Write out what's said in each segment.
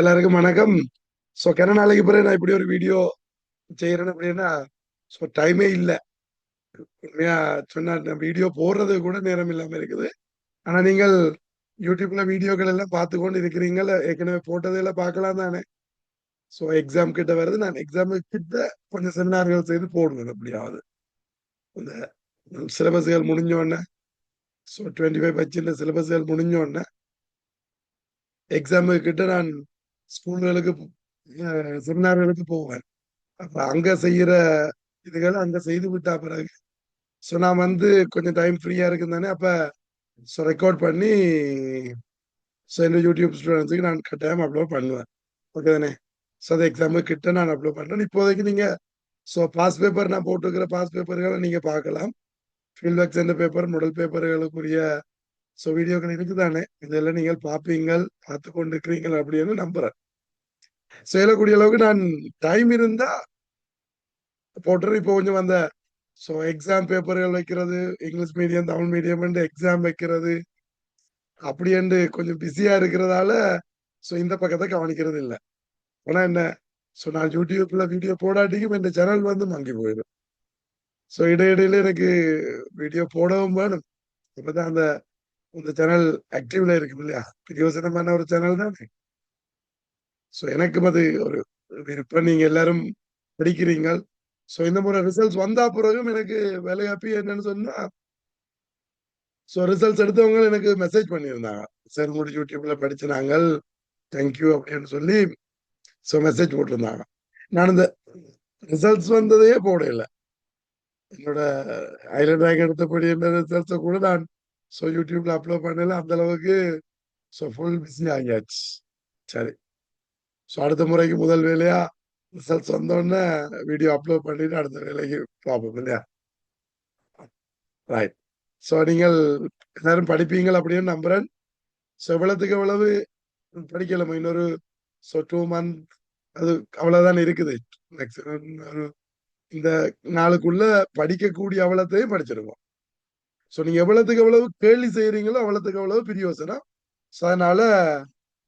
எல்லாருக்கும் வணக்கம். ஸோ கன நாளைக்கு பிறகு நான் இப்படி ஒரு வீடியோ செய்யறேன் அப்படின்னா ஸோ டைமே இல்லை. உண்மையா சொன்னா வீடியோ போடுறது கூட நேரம் இல்லாம இருக்குது. ஆனா நீங்கள் யூடியூப்ல வீடியோக்கள் எல்லாம் பார்த்து கொண்டு இருக்கிறீங்கள ஏற்கனவே போட்டதெல்லாம் பார்க்கலாம் தானே. ஸோ எக்ஸாம் கிட்ட வருது. நான் எக்ஸாம் கிட்ட கொஞ்சம் செமினார்கள் செய்து போடுவேன் அப்படியாவது இந்த சிலபஸ்கள் முடிஞ்ச உடனே ஸோ டுவெண்ட்டி ஃபைவ் பச்சின் சிலபஸ்கள் முடிஞ்ச உடனே எக்ஸாமு கிட்ட நான் ஸ்கூல்களுக்கு செமினார்களுக்கு போவேன். அப்ப அங்க செய்யற இதுகளை அங்க செய்து விட்டா பிறகு ஸோ நான் வந்து கொஞ்சம் டைம் ஃப்ரீயா இருக்கும் தானே அப்ப ஸோ ரெக்கார்ட் பண்ணி ஸோ இந்த யூடியூப் ஸ்டூடெண்ட்ஸுக்கு நான் கட்டாயம் அப்லோட் பண்ணுவேன். ஓகே தானே? ஸோ அது எக்ஸாம்பிள் கிட்ட நான் அப்லோட் பண்ணுறேன் இப்போதைக்கு நீங்க ஸோ பாஸ் பேப்பர் நான் போட்டுருக்கிற பாஸ் பேப்பர்களை நீங்க பார்க்கலாம். ஃபீல்ட் ஒர்க் சென்டர் பேப்பர் முதல் பேப்பர்களுக்குரிய ஸோ வீடியோக்கள் இருக்குதானே? இதெல்லாம் நீங்கள் பார்ப்பீங்கள் பார்த்து கொண்டிருக்கிறீங்கள் அப்படின்னு நம்புறேன். செய்யக்கூடிய அளவுக்கு நான் டைம் இருந்தா போட்டுரு இப்போ கொஞ்சம் வந்த ஸோ எக்ஸாம் பேப்பர்கள் வைக்கிறது English medium Tamil medium exam வைக்கிறது அப்படின்ட்டு கொஞ்சம் பிஸியா இருக்கிறதால ஸோ இந்த பக்கத்தை கவனிக்கிறது இல்லை. ஆனா என்ன? ஸோ நான் யூடியூப்ல வீடியோ போடாட்டிக்கும் இந்த சேனல் வந்து மங்கி போயிடும். ஸோ இடையிடையில எனக்கு வீடியோ போடவும் வேணும். இப்பதான் அந்த இந்த சேனல் ஆக்டிவ்ல இருக்கு இல்லையா? பிரயோசனமான ஒரு சேனல் தானே? ஸோ எனக்கும் அது ஒரு விருப்பம். நீங்க எல்லாரும் படிக்கிறீங்க ஸோ இந்த முறை ரிசல்ட்ஸ் வந்தா பிறகும் எனக்கு வேலை ஹாப்பி என்னன்னு சொன்னா ஸோ ரிசல்ட்ஸ் எடுத்தவங்க எனக்கு மெசேஜ் பண்ணியிருந்தாங்க. சார் முடிச்சு யூடியூப்ல படிச்சு நாங்கள் தேங்க்யூ அப்படின்னு சொல்லி ஸோ மெசேஜ் போட்டிருந்தாங்க. நான் இந்த ரிசல்ட்ஸ் வந்ததையே போடல. என்னோட ஐலண்ட் ரேங்க் எடுத்தபடி ரிசல்ட்ஸை கூட நான் ஸோ யூடியூப்ல அப்லோட் பண்ணல. அந்த அளவுக்கு ஸோ ஃபுல் பிஸி ஆகியாச்சு. சரி. ஸோ அடுத்த முறைக்கு முதல் வேலையா? ரிசல்ட்ஸ் வந்தோடனே வீடியோ அப்லோட் பண்ணிட்டு அடுத்த வேலைக்கு பார்ப்போம் இல்லையா? ரைட் ஸோ நீங்கள் எல்லாரும் படிப்பீங்கள் அப்படின்னு நம்புறேன். ஸோ எவ்வளவுக்கு எவ்வளவு படிக்கலாமா? இன்னொரு ஸோ டூ மந்த் அது அவ்வளவுதான் இருக்குது. மேக்ஸிமம் ஒரு இந்த நாளுக்குள்ள படிக்கக்கூடிய அவ்வளோத்தையும் படிச்சிருக்கோம் ஸோ நீங்க எவ்வளவுக்கு எவ்வளவு கேள்வி செய்யறீங்களோ அவ்வளவுக்கு எவ்வளவு பிரியோசனம் ஸோ அதனால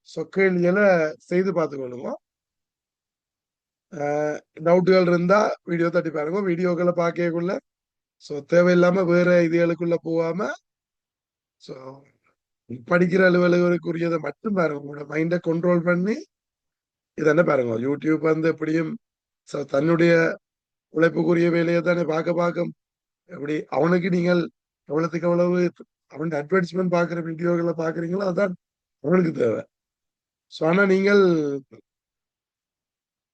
ஸோ கேள்விகளை செய்து பார்த்துக்கொள்ளுங்க டவுட்டுகள் இருந்தா வீடியோ தட்டி பாருங்க. வீடியோக்களை பார்க்கக்குள்ள ஸோ தேவையில்லாம வேற இதுகளுக்குள்ள போகாம ஸோ படிக்கிற அலுவலகருக்குரியதை மட்டும் பாருங்க. உங்களோட மைண்டை கண்ட்ரோல் பண்ணி இதென்ன பாருங்க. யூடியூப் வந்து எப்படியும் ஸோ தன்னுடைய உழைப்புக்குரிய வேலையை தானே பார்க்க பார்க்க எப்படி? அவனுக்கு நீங்கள் எவ்வளவுக்கு எவ்வளவு அவன் அட்வர்டைஸ்மெண்ட் பாக்குற வீடியோகளை பாக்குறீங்களோ அதான் அவனுக்கு தேவை. ஸோ ஆனா நீங்கள்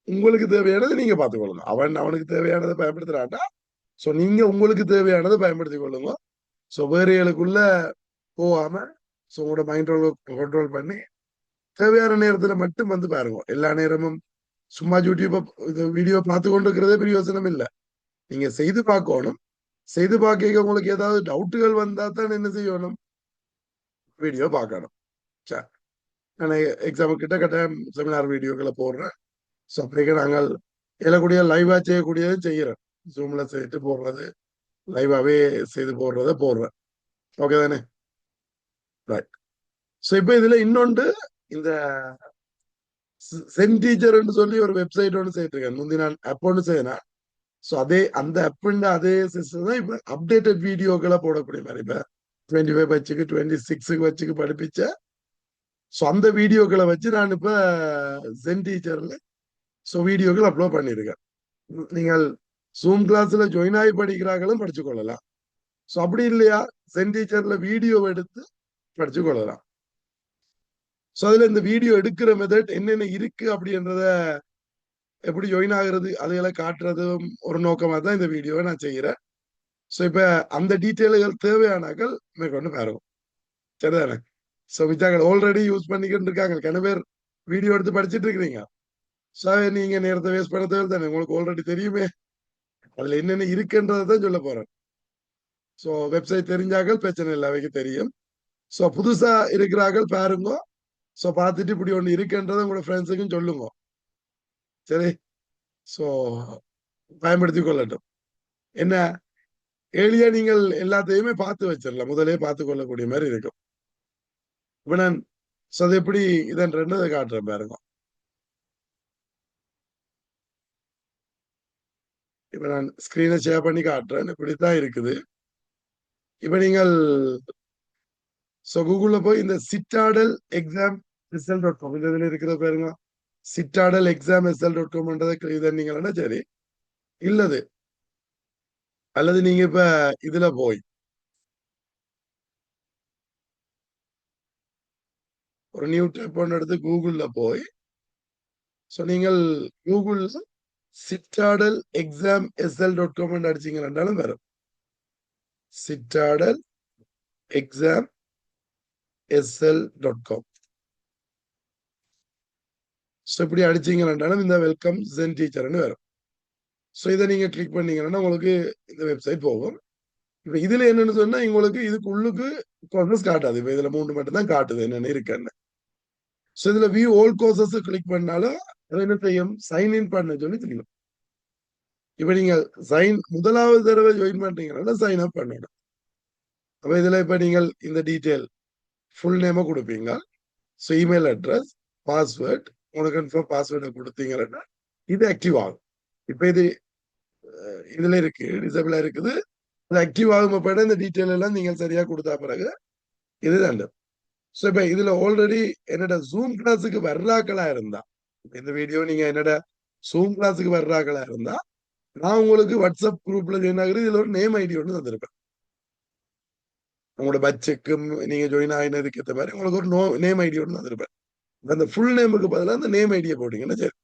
உங்களுக்கு தேவையானதை நீங்க பார்த்துக்கொள்ளுங்க. அவன் அவனுக்கு தேவையானதை பயன்படுத்துறான்டா. ஸோ நீங்க உங்களுக்கு தேவையானதை பயன்படுத்தி கொள்ளுங்க. ஸோ வேறுகளுக்குள்ள போகாம ஸோ உங்களோட மைண்ட் கண்ட்ரோல் பண்ணி தேவையான நேரத்துல மட்டும் வந்து பாருங்க. எல்லா நேரமும் சும்மா யூடியூப் இது வீடியோ பார்த்து கொண்டு இருக்கிறதே பிரயோசனம் இல்லை. நீங்க செய்து பார்க்கணும். செய்து பார்க்க உங்களுக்கு ஏதாவது டவுட்டுகள் வந்தா தான் என்ன செய்யணும்? வீடியோ பார்க்கணும். சரி நான் எக்ஸாம் கிட்ட செமினார் வீடியோக்களை போடுறேன். ஸோ அப்படியே நாங்கள் எழக்கூடிய லைவாக செய்யக்கூடியதை செய்கிறேன். ஜூமில் செய்துட்டு போடுறது லைவாகவே செய்து போடுறத போடுறேன். ஓகே தானே? ரைட் ஸோ இப்போ இதில் இன்னொன்று இந்த சென் டீச்சர்னு சொல்லி ஒரு வெப்சைட் ஒன்று செய்திருக்கேன். முந்தி நான் அப்போ ஒன்று செய்யறேன் ஸோ அதே அந்த ஆப்புண்ட அதே சிஸ்டம் தான் இப்போ அப்டேட்டட் வீடியோக்களை போடக்கூடிய மாதிரி. இப்போ டுவெண்ட்டி ஃபைவ் வச்சுக்கு டுவெண்ட்டி சிக்ஸுக்கு வச்சுக்கு படிப்பிச்ச. ஸோ அந்த வீடியோக்களை வச்சு நான் இப்போ சென் டீச்சர்ல ஸோ வீடியோக்கள் அப்லோட் பண்ணியிருக்கேன் நீங்கள் ஜூம் கிளாஸ்ல ஜாயின் ஆகி படிக்கிறாங்களும் படிச்சு கொள்ளலாம். ஸோ அப்படி இல்லையா? சென் டீச்சர்ல வீடியோ எடுத்து படிச்சு கொள்ளலாம். ஸோ அதுல இந்த வீடியோ எடுக்கிற மெத்தட் என்னென்ன இருக்கு அப்படின்றத எப்படி ஜாயின் ஆகுறது அதுகளை காட்டுறதும் ஒரு நோக்கமாக தான் இந்த வீடியோவை நான் செய்கிறேன் ஸோ இப்போ அந்த டீட்டெயில்கள் தேவையானாக்கள் மேற்கொண்டு பாருங்க சரிதானே ஸோ மிச்சாக்கள் ஆல்ரெடி யூஸ் பண்ணிக்கிட்டு இருக்காங்க. கன பேர் வீடியோ எடுத்து படிச்சுட்டு இருக்கிறீங்க. ஸோ நீங்க நேரத்தை வேஸ்ட் பண்ண தேவை தானே? உங்களுக்கு ஆல்ரெடி தெரியுமே. அதுல என்னென்ன இருக்குன்றதை தான் சொல்ல போறேன். ஸோ வெப்சைட் தெரிஞ்சாக்கள் பிரச்சனை இல்லை அவைக்கு தெரியும். ஸோ புதுசா இருக்கிறார்கள் பாருங்க. ஸோ பார்த்துட்டு இப்படி ஒன்று இருக்குன்றதை உங்களோட ஃப்ரெண்ட்ஸுக்கும் சொல்லுங்க. சரி. சோ பயன்படுத்தி கொள்ளட்டும் என்ன? எளிய நீங்கள் எல்லாத்தையுமே பார்த்து வச்சிடலாம் முதலே பார்த்து கொள்ளக்கூடிய மாதிரி இருக்கும். இப்ப நான் ஸோ அது எப்படி இதன் ரெண்டதை காட்டுறேன் பாருங்க. இப்ப நான் ஸ்கிரீனை ஷேர் பண்ணி காட்டுறேன். இப்படித்தான் இருக்குது. இப்ப நீங்கள் ஸோ கூகுளில் போய் இந்த citadel exam result dot com இந்த இதில் இருக்கிற பாருங்க. Citadel exam S L dot காம்ன்றதை இதன்னீங்கன்னா சரி? இல்லது. அல்லது நீங்க இப்ப இதுல போய். ஒரு நியூ டைப் ஒன்று எடுத்து கூகுள்ல போய். ஸோ நீங்கள் Google citadel exam S L dot com அடிச்சீங்கன்னாலும் வரும். Citadel exam S L dot com so இப்படி அடிச்சிங்கன்னாலும் இந்த வெல்கம் ஜென் டீச்சர்னு வரும். ஸோ இதை நீங்கள் கிளிக் பண்ணீங்கன்னா உங்களுக்கு இந்த வெப்சைட் போகும். இப்போ இதில் என்னன்னு சொன்னால் உங்களுக்கு இதுக்கு உள்ளுக்கு கோர்சஸ் காட்டாது. இப்போ இதில் மூணு மட்டும் தான் காட்டுது என்னென்னு இருக்குன்னு. ஸோ இதில் வியூ ஓல் கோர்சஸ் கிளிக் பண்ணாலும் அதை என்ன செய்யும்? சைன் இன் பண்ண சொல்லி தெரியும். இப்போ நீங்கள் சைன் முதலாவது தடவை ஜாயின் பண்றீங்கன்னா சைன் அப் பண்ணணும். அப்போ இதில் இப்போ நீங்கள் இந்த டீட்டெயில் ஃபுல் நேமை கொடுப்பீங்க. ஸோ இமெயில் அட்ரஸ் பாஸ்வேர்ட் உனக்கு கன்ஃபார்ம் பாஸ்வேர்டை கொடுத்தீங்கன்னா இது ஆக்டிவ் ஆகும். இப்ப இது இதுல இருக்கு டிசபிளா இருக்குது. அது ஆக்டிவ் ஆகும் போயிட இந்த டீட்டெயில் எல்லாம் நீங்கள் சரியா கொடுத்தா பிறகு இது நல்லது. ஸோ இப்ப இதுல ஆல்ரெடி என்னோட ஜூம் கிளாஸுக்கு வர்றாக்களா இருந்தா இந்த வீடியோ நீங்க என்னோட ஜூம் கிளாஸுக்கு வர்றாக்களா இருந்தா நான் உங்களுக்கு வாட்ஸ்அப் குரூப்ல ஜாயின் ஆகுறது இதுல ஒரு நேம் ஐடி ஒன்று தந்திருப்பேன். உங்களோட பட்ஜெக்கும் நீங்க ஜாயின் ஆகினதுக்கு ஏற்ற மாதிரி உங்களுக்கு ஒரு நோ நேம் ஐடி ஒன்று தந்திருப்பேன். அந்த ஃபுல் நேமுக்கு பதிலாக அந்த நேம் ஐடியை போட்டீங்கன்னா சரி.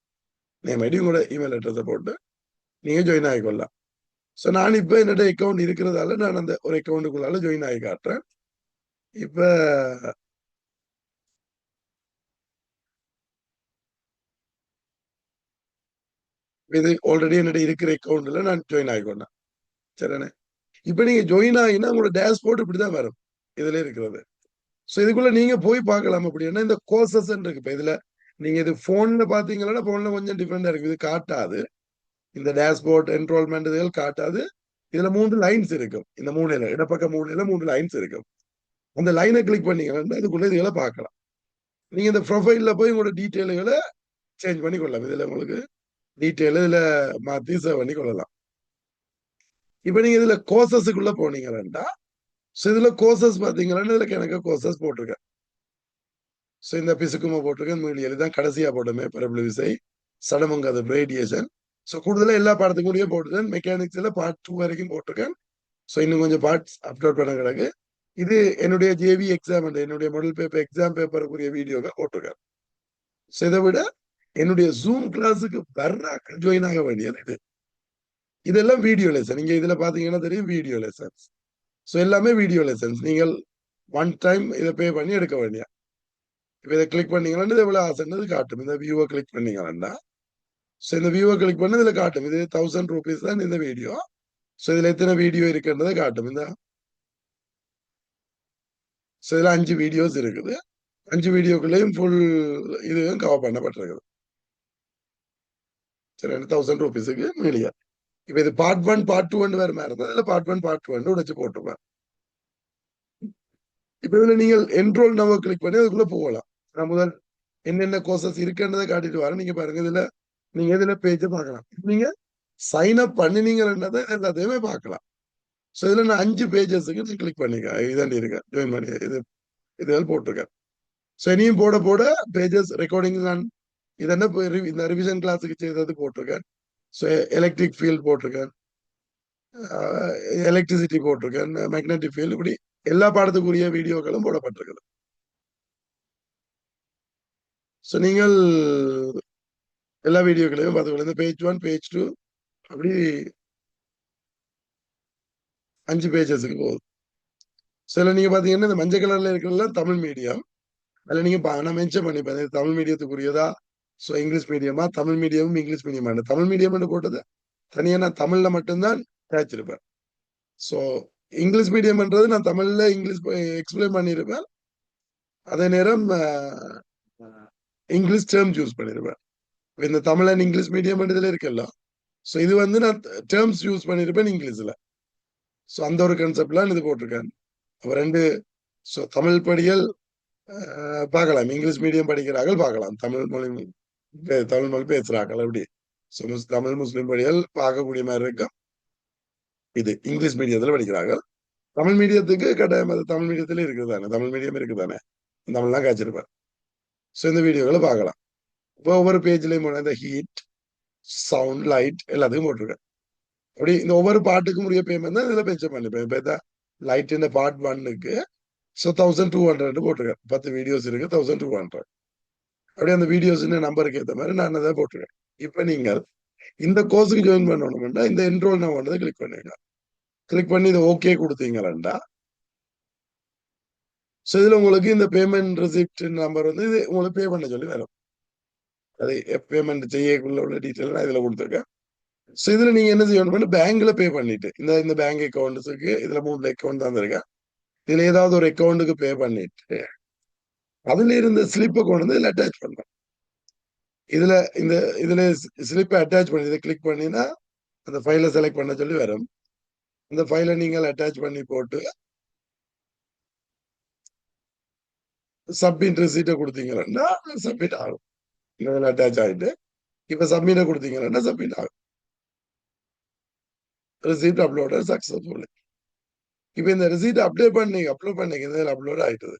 நேம் ஐடி உங்களோட இமெயில் அட்ரஸை போட்டு நீங்கள் ஜாயின் ஆகிக்கொள்ளலாம். ஸோ நான் இப்போ என்னோட அக்கௌண்ட் இருக்கிறதால நான் அந்த ஒரு அக்கௌண்ட்டுக்குள்ளால ஜாயின் ஆகி காட்டுறேன். இப்போ இது ஆல்ரெடி என்னோட இருக்கிற அக்கௌண்ட்ல நான் ஜாயின் ஆகிக்கொண்டேன். சரிண்ணே இப்போ நீங்க ஜாயின் ஆகினா உங்களோட டேஷ்போர்ட் இப்படிதான் வரும். இதில் இருக்கிறது. ஸோ இதுக்குள்ள நீங்க போய் பார்க்கலாம் அப்படின்னா இந்த கோர்சஸ் இருக்கு. இப்போ இதுல நீங்க இது போன்ல பாத்தீங்கன்னா போன்ல கொஞ்சம் டிஃப்ரெண்டா இருக்கு. இது காட்டாது. இந்த டேஷ்போர்ட் என்ரோல்மெண்ட் இதுகள் காட்டாது. இதுல மூன்று லைன்ஸ் இருக்கும். இந்த மூணுல இடப்பக்க மூணுல மூணு லைன்ஸ் இருக்கும். அந்த லைனை கிளிக் பண்ணீங்கன்னா இதுக்குள்ள இதுகளை பார்க்கலாம். நீங்க இந்த ப்ரொஃபைல்ல போய் உங்களோட டீட்டெயில்களை சேஞ்ச் பண்ணி கொள்ளலாம். இதுல உங்களுக்கு டீட்டெயில் இதுல மாத்தி சேவ் பண்ணி கொள்ளலாம். இப்ப நீங்க இதுல கோர்சஸுக்குள்ள போனீங்கன்னா ஸோ இதுல கோர்சஸ் பாத்தீங்கன்னா இதுல எனக்கு கோர்சஸ் போட்டிருக்கேன். ஸோ இந்த பிசுக்குமா போட்டிருக்கேன் மீடியல் இதுதான் கடைசியா போட்டோமே பிரபல விசை. சடமங்காத ரேடியேஷன் ஸோ கூடுதலாக எல்லா பாடத்துக்கும் கூடயும் போட்டுருக்கேன். மெக்கானிக்ஸ்ல பார்ட் டூ வரைக்கும் போட்டிருக்கேன். ஸோ இன்னும் கொஞ்சம் பார்ட்ஸ் அப்லோட் பண்ண கிடக்கு. இது என்னுடைய ஜேவி எக்ஸாம் என்னுடைய மாடல் பேப்பர் எக்ஸாம் பேப்பருக்குரிய வீடியோக்கள் போட்டிருக்கேன். ஸோ இதை விட என்னுடைய ஜூம் கிளாஸுக்கு வர்றாக்கள் ஜாயின் ஆக வேண்டியது இது. இதெல்லாம் வீடியோ லெசன் நீங்க இதுல பாத்தீங்கன்னா தெரியும் வீடியோ லெசன்ஸ் ஸோ எல்லாமே வீடியோ லெசன்ஸ் நீங்கள் ஒன் டைம் இதை பே பண்ணி எடுக்க வேண்டிய. இப்போ இதை கிளிக் பண்ணீங்கன்னா இது எவ்வளவு ஆசைன்றது காட்டும். இந்த வியூவை கிளிக் பண்ணீங்கன்னா ஸோ இந்த வியூவை கிளிக் பண்ணி இதில் காட்டும். இது தௌசண்ட் ருபீஸ் தான் இந்த வீடியோ ஸோ இதில் எத்தனை வீடியோ இருக்குன்றதை காட்டும். இந்த ஸோ இதில் அஞ்சு வீடியோஸ் இருக்குது. அஞ்சு வீடியோக்குள்ளேயும் ஃபுல் இதுவும் கவர் பண்ணப்பட்டிருக்குது. சரி தௌசண்ட் ருபீஸுக்கு மீடியா. இப்ப இது பார்ட் ஒன் பார்ட் டூ வேற மாதிரி இருந்தா அதுல பார்ட் ஒன் பார்ட் டூ உடைச்சு போட்டுருவேன் இப்ப இதுல நீங்கள் என்ரோல் நம்ம கிளிக் பண்ணி அதுக்குள்ள போகலாம். நான் முதல் என்னென்ன கோர்சஸ் இருக்குன்றதை காட்டிட்டு வரேன். நீங்க பாருங்க இதுல நீங்க இதுல பேஜ பார்க்கலாம். நீங்க சைன் அப் பண்ணினீங்கன்றதை எல்லாத்தையுமே பார்க்கலாம். ஸோ இதுல நான் அஞ்சு பேஜஸுக்கு கிளிக் பண்ணிக்க இதாண்டி இருக்கேன். ஜாயின் பண்ணி இது இதெல்லாம் போட்டிருக்கேன். ஸோ இனியும் போட போட பேஜஸ் ரெக்கார்டிங் நான் இதென்ன இந்த ரிவிஷன் கிளாஸுக்கு செய்தது போட்டிருக்கேன். ஸோ எலக்ட்ரிக் ஃபீல்ட் போட்டிருக்கேன் எலக்ட்ரிசிட்டி போட்டிருக்கேன் மேக்னெட்டிக் ஃபீல்டு இப்படி எல்லா பாடத்துக்குரிய வீடியோக்களும் போடப்பட்டிருக்குது. ஸோ நீங்கள் எல்லா வீடியோக்களையும் பார்த்துக்கொள்ள. இந்த பேஜ் ஒன் பேஜ் டூ அப்படி அஞ்சு பேஜஸுக்கு போகுது. சில நீங்க பாத்தீங்கன்னா இந்த மஞ்சள் கலர்ல இருக்கிறதெல்லாம் தமிழ் மீடியம் அதுல நீங்க நான் மென்ஷன் பண்ணிப்பேன். தமிழ் மீடியத்துக்குரியதா ஸோ இங்கிலீஷ் மீடியமா தமிழ் மீடியமும் இங்கிலீஷ் மீடியமா தமிழ் மீடியம்னு போட்டது தனியா நான் தமிழ்ல மட்டும்தான் தேய்ச்சிருப்பேன் ஸோ இங்கிலீஷ் மீடியம்ன்றது நான் தமிழ்ல இங்கிலீஷ் எக்ஸ்பிளைன் பண்ணியிருப்பேன் அதே நேரம் இங்கிலீஷ் டேர்ம்ஸ் யூஸ் பண்ணியிருப்பேன் இந்த தமிழ் அண்ட் இங்கிலீஷ் மீடியம் இதுல இருக்குல்ல. ஸோ இது வந்து நான் டேர்ம்ஸ் யூஸ் பண்ணியிருப்பேன் இங்கிலீஷ்ல ஸோ அந்த ஒரு கான்செப்ட்லாம் இது போட்டிருக்கேன். அப்போ ரெண்டு ஸோ தமிழ் படிகள் பார்க்கலாம். இங்கிலீஷ் மீடியம் படிக்கிறார்கள் பார்க்கலாம். தமிழ் மொழி தமிழ் மொழி பேசுறார்கள் அப்படி தமிழ் முஸ்லிம் பள்ளிகள் பார்க்கக்கூடிய மாதிரி இருக்கும் இது இங்கிலீஷ் மீடியத்துல படிக்கிறார்கள். தமிழ் மீடியத்துக்கு கட்டாயம் அது தமிழ் மீடியத்துல இருக்குது தானே? தமிழ் மீடியம் இருக்குது தானே? தமிழ்லாம் காய்ச்சிருப்பார். ஸோ இந்த வீடியோகளை பார்க்கலாம். இப்போ ஒவ்வொரு பேஜ்லயும் இந்த ஹீட் சவுண்ட் லைட் எல்லாத்துக்கும் போட்டிருக்கேன் அப்படி இந்த ஒவ்வொரு பாட்டுக்கும் உரிய பேமெண்ட் தான் இதில் பென்ஷன் பண்ணிப்பேன் இப்போ இந்த லைட் இந்த பார்ட் ஒன்னுக்கு ஸோ தௌசண்ட் டூ ஹண்ட்ரட் போட்டிருக்கேன் பத்து வீடியோஸ் இருக்கு தௌசண்ட் டூ ஹண்ட்ரட் அப்படியே அந்த வீடியோஸ் நம்பருக்கு ஏற்ற மாதிரி நான் அதை போட்டுருவேன். இப்போ நீங்கள் இந்த கோர்ஸுக்கு ஜாயின் பண்ணணும்னா இந்த என்ரோல் நான் பண்ணதை கிளிக் பண்ணுவீங்க கிளிக் பண்ணி இதை ஓகே கொடுத்தீங்களா ஸோ இதுல உங்களுக்கு இந்த பேமெண்ட் ரெசிப்ட் நம்பர் வந்து இது உங்களுக்கு பே பண்ண சொல்லி வரும். அது பேமெண்ட் செய்யக்குள்ள உள்ள டீட்டெயில் நான் இதுல கொடுத்துருக்கேன். ஸோ இதுல நீங்க என்ன செய்யணும் பேங்க்ல பே பண்ணிட்டு இந்த இந்த பேங்க் அக்கௌண்ட்ஸுக்கு இதுல மூணு அக்கௌண்ட் தான் இருக்கேன் இதில் ஏதாவது ஒரு அக்கௌண்ட்டுக்கு பே பண்ணிட்டு அதுல இருந்த ஸ்லிப்பை கொண்டு வந்து இதுல அட்டாச் பண்ணலாம் இதுல இந்த இதுல ஸ்லிப்பை அட்டாச் பண்ணி இதை கிளிக் பண்ணினா அந்த ஃபைலை செலக்ட் பண்ண சொல்லி வரும். அந்த ஃபைலை நீங்கள் அட்டாச் பண்ணி போட்டு சப்மிட் ரிசீட்டை கொடுத்தீங்கன்னா சப்மிட் ஆகும். இதில் அட்டாச் ஆகிட்டு இப்போ சப்மிட்டை கொடுத்தீங்கன்னா சப்மிட் ஆகும். ரிசீப்ட் அப்லோட சக்ஸஸ்ஃபுல் இப்போ இந்த ரிசீட் அப்டேட் பண்ணி அப்லோட் பண்ணீங்க இதில் அப்லோட் ஆகிட்டது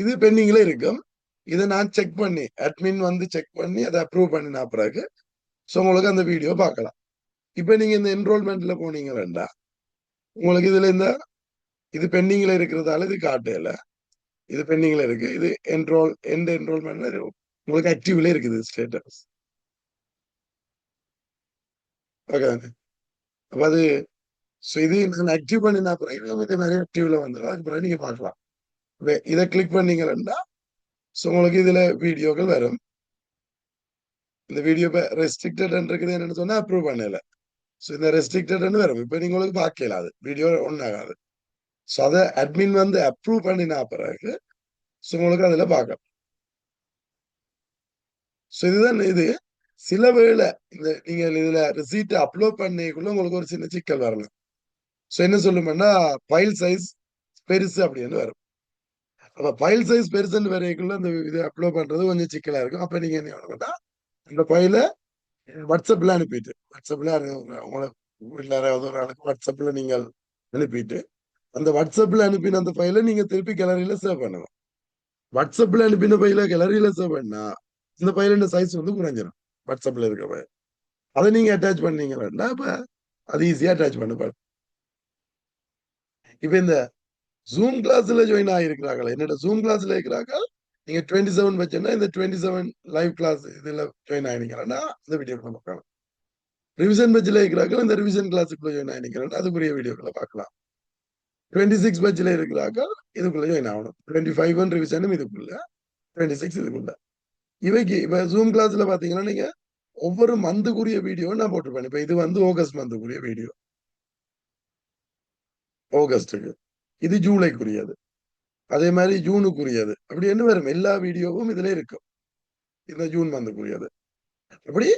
இது பெண்டிங்ல இருக்கும். இதை நான் செக் பண்ணி அட்மின் வந்து செக் பண்ணி அதை அப்ரூவ் பண்ணின பிறகு ஸோ உங்களுக்கு அந்த வீடியோ பார்க்கலாம். இப்போ நீங்க இந்த என்ரோல்மெண்ட்ல போனீங்கன்னா உங்களுக்கு இதுல இந்த இது பெண்டிங்ல இருக்கிறதால இது காட்டல. இது பெண்டிங்ல இருக்கு. இது என்ரோல் எந்த என்ரோல்மெண்ட்ல உங்களுக்கு ஆக்டிவ்ல இருக்குது ஸ்டேட்டஸ் ஓகே அப்ப அது ஸோ இது நான் ஆக்டிவ் பண்ணினா பிறகு இதே மாதிரி ஆக்டிவ்ல வந்துடும் அதுக்கு பிறகு நீங்க பார்க்கலாம். இதை கிளிக் பண்ணீங்கன்னா ஸோ உங்களுக்கு இதுல வீடியோக்கள் வரும். இந்த வீடியோ இப்போ ரெஸ்ட்ரிக்டட் இருக்குது என்னன்னு சொன்னா அப்ரூவ் பண்ணல. ஸோ இந்த ரெஸ்ட்ரிக்டட்னு வரும். இப்போ நீங்க உங்களுக்கு பார்க்கல அது வீடியோ ஒன்றாகாது ஆகாது ஸோ அதை அட்மின் வந்து அப்ரூவ் பண்ணினா பிறகு ஸோ உங்களுக்கு அதுல பார்க்கலாம். ஸோ இதுதான் இது. சில வேளை இந்த நீங்க இதுல ரிசீட்டை அப்லோட் பண்ணிக்குள்ள உங்களுக்கு ஒரு சின்ன சிக்கல் வரலாம். ஸோ என்ன சொல்லுமென்னா ஃபைல் சைஸ் பெருசு அப்படின்னு வரும். அப்போ ஃபைல் சைஸ் பெருசுன்னு வரைக்குள்ள அந்த இது அப்லோட் பண்றது கொஞ்சம் சிக்கலா இருக்கும். அப்ப நீங்க என்ன பண்ணணும்னா அந்த ஃபைல வாட்ஸ்அப்ல அனுப்பிட்டு வாட்ஸ்அப்ல உங்களை வீட்டில் யாராவது ஒரு ஆளுக்கு வாட்ஸ்அப்ல நீங்கள் அனுப்பிட்டு அந்த வாட்ஸ்அப்ல அனுப்பின அந்த ஃபைலை நீங்க திருப்பி கேலரியில சேவ் பண்ணணும். வாட்ஸ்அப்ல அனுப்பின ஃபைல கேலரியில சேவ் பண்ணா இந்த ஃபைலோட சைஸ் வந்து குறைஞ்சிடும் வாட்ஸ்அப்ல இருக்க ஃபைல் அதை நீங்க அட்டாச் பண்ணீங்கன்னா இப்போ அது ஈஸியா அட்டாச் பண்ண பாரு. இப்ப இந்த ஜூம் கிளாஸ்ல ஜாயின் ஆகிருக்கிறார்கள் என்னோட ஜூம் கிளாஸ்ல இருக்கிறாங்க நீங்க டுவெண்ட்டி செவன் வச்சுன்னா இந்த டுவெண்ட்டி செவன் லைவ் கிளாஸ் இதுல ஜாயின் ஆகிருக்கிறேன்னா இந்த வீடியோக்களை பார்க்கலாம். ரிவிஷன் பட்ஜில் இருக்கிறார்கள். இந்த ரிவிஷன் கிளாஸுக்குள்ள ஜாயின் ஆகிருக்கிறேன் அதுக்குரிய வீடியோக்களை பார்க்கலாம். டுவெண்ட்டி சிக்ஸ் பட்ஜில் இருக்கிறார்கள். இதுக்குள்ள ஜாயின் ஆகணும். டுவெண்ட்டி ஃபைவ் ஒன் ரிவிஷனும் இதுக்குள்ள. டுவெண்ட்டி சிக்ஸ் இதுக்குள்ள. இவைக்கு இப்போ ஜூம் கிளாஸ்ல பாத்தீங்கன்னா நீங்க ஒவ்வொரு மந்துக்குரிய வீடியோ நான் போட்டிருப்பேன். இப்போ இது வந்து ஆகஸ்ட் மந்த்துக்குரிய வீடியோ ஆகஸ்டுக்கு இது ஜூலைக்குரியது. அதே மாதிரி ஜூனுக்குரியது. அப்படி என்ன வரும் எல்லா வீடியோவும் இதுல இருக்கும் இந்த ஜூன் மந்த்துக்குரியது அப்படி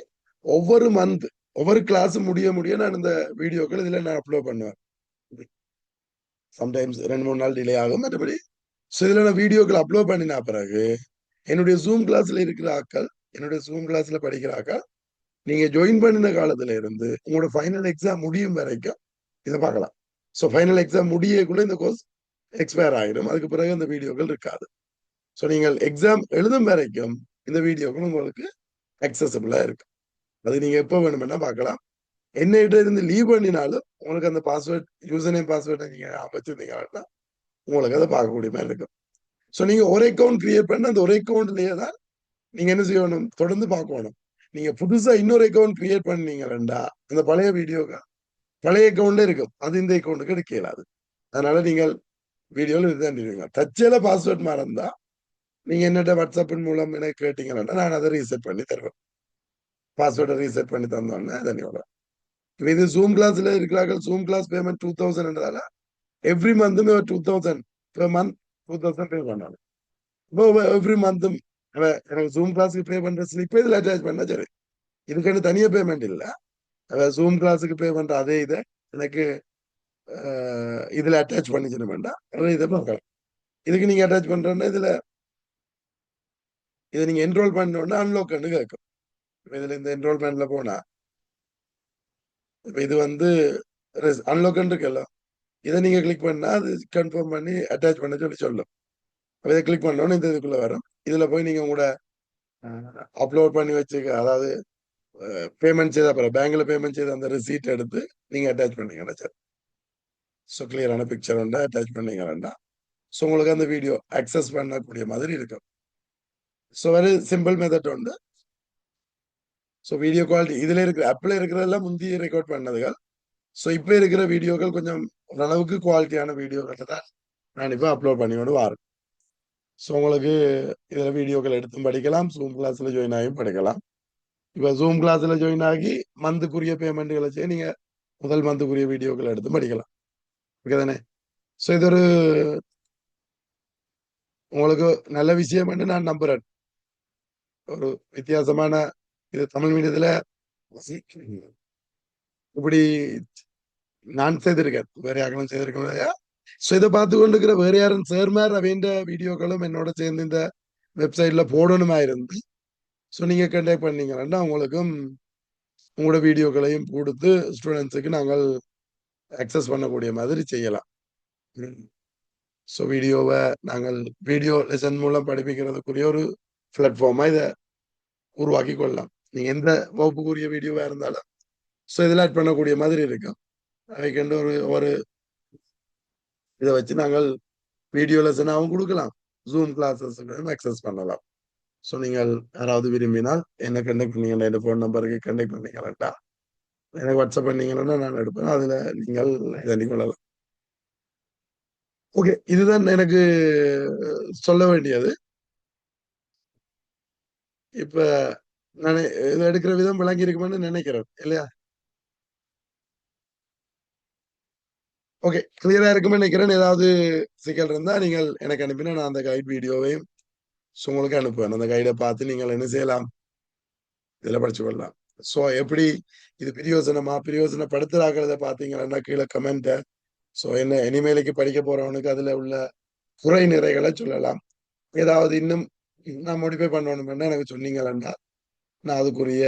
ஒவ்வொரு மந்த் ஒவ்வொரு கிளாஸ் முடிய முடிய நான் இந்த வீடியோக்கள் இதுல நான் அப்லோட் பண்ணுவேன். சம்டைம்ஸ் ரெண்டு மூணு நாள் டிலே ஆகும். மற்றபடி ஸோ இதுல நான் வீடியோக்கள் அப்லோட் பண்ணின பிறகு என்னுடைய ஜூம் கிளாஸ்ல இருக்கிற ஆக்கள் என்னுடைய ஜூம் கிளாஸ்ல படிக்கிற ஆக்கள் நீங்க ஜாயின் பண்ணின காலத்துல இருந்து உங்களோட ஃபைனல் எக்ஸாம் முடியும் வரைக்கும் இதை பார்க்கலாம். ஸோ ஃபைனல் எக்ஸாம் முடியக்குள்ள இந்த கோர்ஸ் எக்ஸ்பயர் ஆகிடும் அதுக்கு பிறகு இந்த வீடியோக்கள் இருக்காது. ஸோ நீங்கள் எக்ஸாம் எழுதும் வரைக்கும் இந்த வீடியோக்கள் உங்களுக்கு அக்சசபிளாக இருக்கும். அது நீங்க எப்போ வேணுமென்னா பார்க்கலாம். என்னகிட்ட இருந்து லீவ் பண்ணினாலும் உங்களுக்கு அந்த பாஸ்வேர்ட் யூசர் நேம் பாஸ்வேர்டை நீங்கள் வச்சிருந்தீங்கன்னா உங்களுக்கு அதை பார்க்கக்கூடிய மாதிரி இருக்கும். ஸோ நீங்கள் ஒரு அக்கௌண்ட் கிரியேட் பண்ண அந்த ஒரு அக்கௌண்ட்லேயே தான் நீங்க என்ன செய்யணும்? தொடர்ந்து பார்க்கணும். நீங்க புதுசாக இன்னொரு அக்கௌண்ட் கிரியேட் ரெண்டா அந்த பழைய வீடியோக்கு பழைய அக்கௌண்ட்ல இருக்கும். அது இந்த அக்கௌண்ட்டுக்கு எடுக்க இயலாது. அதனால நீங்கள் வீடியோவில் இதுதான் பண்ணுவீங்க தச்சல பாஸ்வேர்ட் மறந்தா நீங்க என்னட்ட வாட்ஸ்அப்பின் மூலம் எனக்கு கேட்டீங்கன்னா நான் அதை ரீசெட் பண்ணி தருவேன். பாஸ்வேர்டை ரீசெட் பண்ணி தந்தோன்னே அதை இது ஜூம் கிளாஸ்ல இருக்கிறார்கள். ஜூம் கிளாஸ் பேமெண்ட் டூ தௌசண்ட்ன்றதால every மந்த்துமே two thousand per month two thousand pay பண்ணாங்க. இப்போ எவ்ரி மந்த்தும் எனக்கு ஜூம் கிளாஸுக்கு பே பண்ற ஸ்லிப்பே இதில் அட்டாச் பண்ணா சரி. இதுக்கு தனியா பேமெண்ட் இல்லை. ஜூம் கிளாஸுக்கு பே பண்ற அதே இதை எனக்கு இதுல அட்டாச் பண்ணிச்சிட வேண்டாம். இதை பார்க்கலாம். இதுக்கு நீங்க அட்டாச் பண்றேன்னா இதுல இதை நீங்க என்ரோல் பண்ணோன்னா அன்லோக்கன்னு கேட்கும். இப்ப இதுல இந்த என்ரோல்மெண்ட்ல போனா இப்ப இது வந்து அன்லோக்கன் இருக்குல்ல. இதை நீங்க கிளிக் பண்ணா அது கன்ஃபார்ம் பண்ணி அட்டாச் பண்ண சொல்லி சொல்லும். அப்ப இதை கிளிக் பண்ணோன்னு இந்த இதுக்குள்ள வரும். இதுல போய் நீங்க உங்களோட அப்லோட் பண்ணி வச்சுக்க அதாவது பேமெண்ட் செய்த அப்புறம் பேங்க்ல பேமெண்ட் செய்த அந்த ரிசீட் எடுத்து நீங்க அட்டாச் பண்ணீங்கன்னா சார் ஸோ கிளியரான பிக்சர் உண்டா? அட்டாச் பண்ணீங்கன்னா ஸோ உங்களுக்கு அந்த வீடியோ அக்சஸ் பண்ணக்கூடிய மாதிரி இருக்கும். ஸோ வெரி சிம்பிள் மெத்தட் உண்டு. ஸோ வீடியோ குவாலிட்டி இதில் இருக்கிற ஆப்பில் இருக்கிறதெல்லாம் முந்தைய ரெக்கார்ட் பண்ணதுகள். ஸோ இப்போ இருக்கிற வீடியோக்கள் கொஞ்சம் ஓரளவுக்கு குவாலிட்டியான வீடியோக்களை தான் நான் இப்போ அப்லோட் பண்ணி கொண்டு வரேன். ஸோ உங்களுக்கு இதில் வீடியோக்கள் எடுத்தும் படிக்கலாம் ஜூம் கிளாஸில் ஜாயின் ஆகியும் படிக்கலாம். இப்போ ஜூம் கிளாஸில் ஜாயின் ஆகி மந்த்துக்குரிய பேமெண்ட்டுகளை செய்ய நீங்கள் முதல் மந்த்துக்குரிய வீடியோக்களை எடுத்து படிக்கலாம். ஓகே தானே? ஸோ இது ஒரு உங்களுக்கு நல்ல விஷயம் என்று நான் நம்புறேன். ஒரு வித்தியாசமான இது தமிழ் மீடியத்துல இப்படி நான் செய்திருக்கேன். வேற யாரும் செய்திருக்க ஸோ இதை பார்த்து கொண்டிருக்கிற வேற யாரும் சேர்மார் அப்படின்ற வீடியோக்களும் என்னோட சேர்ந்து இந்த வெப்சைட்ல போடணுமா இருந்து ஸோ நீங்கள் கண்டக்ட் பண்ணீங்கன்னா உங்களுக்கும் உங்களோட வீடியோக்களையும் கொடுத்து ஸ்டூடெண்ட்ஸுக்கு நாங்கள் அக்சஸ் பண்ணக்கூடிய மாதிரி செய்யலாம். ஸோ வீடியோவை நாங்கள் வீடியோ லெசன் மூலம் படிப்பிக்கிறதுக்குரிய ஒரு பிளாட்ஃபார்மாக இதை உருவாக்கி கொள்ளலாம். நீங்கள் எந்த வகுப்புக்குரிய வீடியோவாக இருந்தாலும். ஸோ இதில் ஆட் பண்ணக்கூடிய மாதிரி இருக்கும் அவைக்கண்டு ஒரு ஒரு இதை வச்சு நாங்கள் வீடியோ லெசனாகவும் கொடுக்கலாம். ஜூம் கிளாஸஸ் அக்சஸ் பண்ணலாம். ஸோ நீங்கள் யாராவது விரும்பினால் என்ன கண்டக்ட் பண்ணீங்கன்னா என் ஃபோன் நம்பருக்கு கண்டக்ட் பண்ணீங்களா எனக்கு வாட்ஸ்அப் பண்ணீங்கன்னா நான் எடுப்பேன். அதில் நீங்கள் எழுதி கொள்ளலாம். ஓகே இதுதான் எனக்கு சொல்ல வேண்டியது. இப்ப நான் இதை எடுக்கிற விதம் விளங்கி இருக்குமென்னு நினைக்கிறேன். இல்லையா? ஓகே கிளியரா இருக்குமே நினைக்கிறேன். ஏதாவது சிக்கல் இருந்தா நீங்கள் எனக்கு அனுப்பினா நான் அந்த கைட் வீடியோவையும் உங்களுக்கு அனுப்புவேன். அந்த கைடை பார்த்து நீங்கள் என்ன செய்யலாம்? இதுல படிச்சு கொள்ளலாம். ஸோ எப்படி இது பிரியோசனமா பிரியோசனப்படுத்துறாங்கிறத பார்த்தீங்கன்னா கீழே கமெண்ட்டை ஸோ என்ன இனிமேலைக்கு படிக்க போறவனுக்கு அதுல உள்ள குறை நிறைகளை சொல்லலாம். ஏதாவது இன்னும் நான் மோடிஃபை பண்ணணும்னா எனக்கு சொன்னீங்களா நான் அதுக்குரிய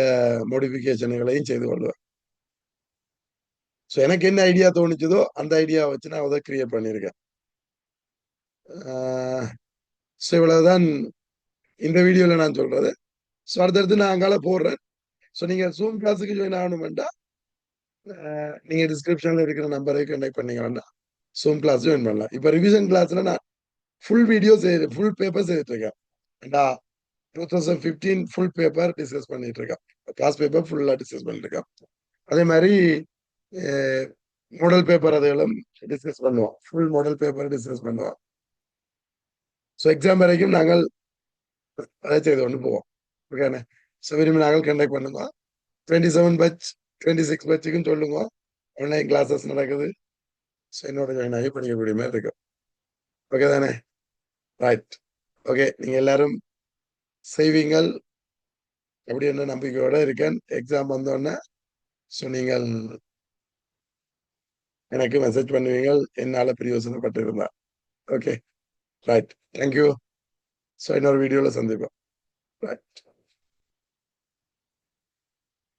மோடிஃபிகேஷன்களையும் செய்து கொள்வேன். ஸோ எனக்கு என்ன ஐடியா தோணுச்சதோ அந்த ஐடியா வச்சு நான் அதை கிரியேட் பண்ணியிருக்கேன். ஸோ இவ்வளவுதான் இந்த வீடியோவில் நான் சொல்றது. ஸோ அடுத்தடுத்து நான் அங்கால போடுறேன். ஸோ நீங்கள் ஜூம் கிளாஸுக்கு ஜாயின் ஆகணுமெண்டா நீங்கள் டிஸ்கிரிப்ஷனில் இருக்கிற நம்பரை கண்டக்ட் வேண்டாம். ஜூம் கிளாஸ் ஜாயின் பண்ணலாம். இப்போ ரிவிஷன் கிளாஸில் நான் ஃபுல் வீடியோ செய்து ஃபுல் பேப்பர் செய்துட்டு இருக்கேன் two thousand fifteen full paper discuss பண்ணிட்டு இருக்கேன் கிளாஸ் பேப்பர் ஃபுல்லாக டிஸ்கஸ் பண்ணிட்டு இருக்கேன் அதே மாதிரி மாடல் பேப்பர் அதையெல்லாம் டிஸ்கஸ் பண்ணுவோம். ஃபுல் மாடல் பேப்பர் டிஸ்கஸ் பண்ணுவோம். ஸோ எக்ஸாம் வரைக்கும் நாங்கள் அதை செய்து கொண்டு போவோம் ஓகேண்ணே ஸோ விரும்பி நாங்கள் கண்டக்ட் பண்ணுங்க twenty seven batch twenty six பட்சுக்கும் சொல்லுங்க ஆன்லைன் கிளாஸஸ் நடக்குது ஸோ என்னோட ஜாயின் ஆகி படிக்கக்கூடிய மாதிரி இருக்கும் ஓகே தானே ரைட் ஓகே நீங்கள் எல்லாரும் செய்வீங்கள் அப்படி என்ன நம்பிக்கையோட இருக்கேன் எக்ஸாம் வந்தோடனே ஸோ நீங்கள் எனக்கு மெசேஜ் பண்ணுவீங்கள் என்னால் பிரயோசனப்பட்டு இருந்தா ஓகே ரைட் தேங்க்யூ ஸோ இன்னொரு வீடியோவில் சந்திப்போம். ரைட்